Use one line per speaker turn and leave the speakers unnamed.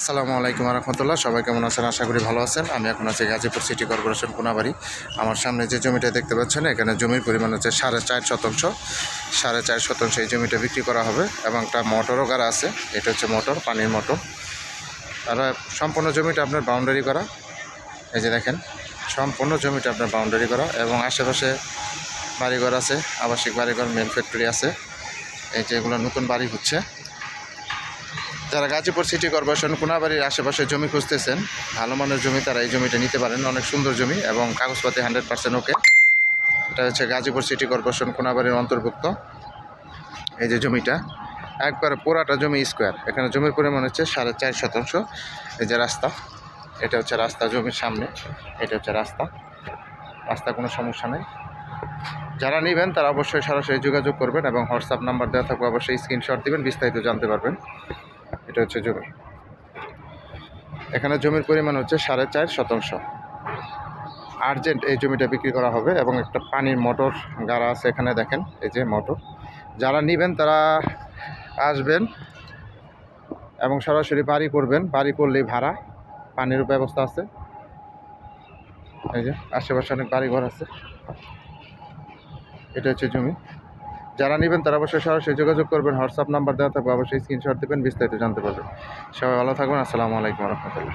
আসসালামু আলাইকুম রহমতুল্লাহ সবাই কেমন আছেন? আশা করি ভালো আছেন। আমি এখন আছি গাজীপুর সিটি কর্পোরেশন কোনাবাড়ি। আমার সামনে যে জমিটা দেখতে পাচ্ছেন, এখানে জমির পরিমাণ হচ্ছে সাড়ে চার শতাংশ। সাড়ে চার শতাংশ এই জমিটা বিক্রি করা হবে এবং একটা মোটরও গাড়া আছে। এটা হচ্ছে মোটর, পানির মোটর। আর সম্পূর্ণ জমিটা আপনার বাউন্ডারি করা। এই যে দেখেন, সম্পূর্ণ জমিটা আপনার বাউন্ডারি করা এবং আশেপাশে বাড়িঘর আছে, আবাসিক বাড়িঘর মেন ফ্যাক্টরি আছে। এই যে এগুলো নতুন বাড়ি হচ্ছে। যারা গাজীপুর সিটি কর্পোরেশন, কোনাবাড়ির আশেপাশে জমি খুঁজতেছেন, ভালো মানের জমি তারা এই জমিটা নিতে পারেন, অনেক সুন্দর জমি এবং কাগজপাতি হান্ড্রেড পার্সেন্ট ওকে। এটা হচ্ছে গাজীপুর সিটি কর্পোরেশন, কোনাবাড়ির অন্তর্ভুক্ত। এই যে জমিটা, একবার পুরাটা জমি স্কোয়ার। এখানে জমির পরিমাণ হচ্ছে সাড়ে চার শতাংশ। এই যে রাস্তা, এটা হচ্ছে রাস্তা জমির সামনে, এটা হচ্ছে রাস্তা। রাস্তা কোনো সমস্যা নেই। যারা নেবেন তারা অবশ্যই সরাসরি যোগাযোগ করবেন এবং হোয়াটসঅ্যাপ নাম্বার দেওয়া থাকবে, অবশ্যই স্ক্রিনশট দিবেন, বিস্তারিত জানতে পারবেন। এটা হচ্ছে জমি এখানে জমির পরিমাণ হচ্ছে সাড়ে চার শতাংশ। আর্জেন্ট এই জমিটা বিক্রি করা হবে এবং একটা পানির মোটর গাড়া আছে এখানে দেখেন, এই যে মোটর। যারা নেবেন তারা আসবেন এবং সরাসরি বাড়ি করবেন। বাড়ি করলেই ভাড়া, পানির ব্যবস্থা আছে। এই যে আশেপাশে অনেক বাড়ি ঘর আছে। এটা হচ্ছে জমি। যারা নেবেন তারা অবশ্যই সরাসরি যোগাযোগ করবেন হোয়াটসঅ্যাপ নাম্বার দেওয়া থাকবে, অবশ্যই স্ক্রিনশট দেবেন, বিস্তারিত জানতে পারবেন। সবাই ভালো থাকবেন, আসসালামু আলাইকুম রহমতুল্লাহ।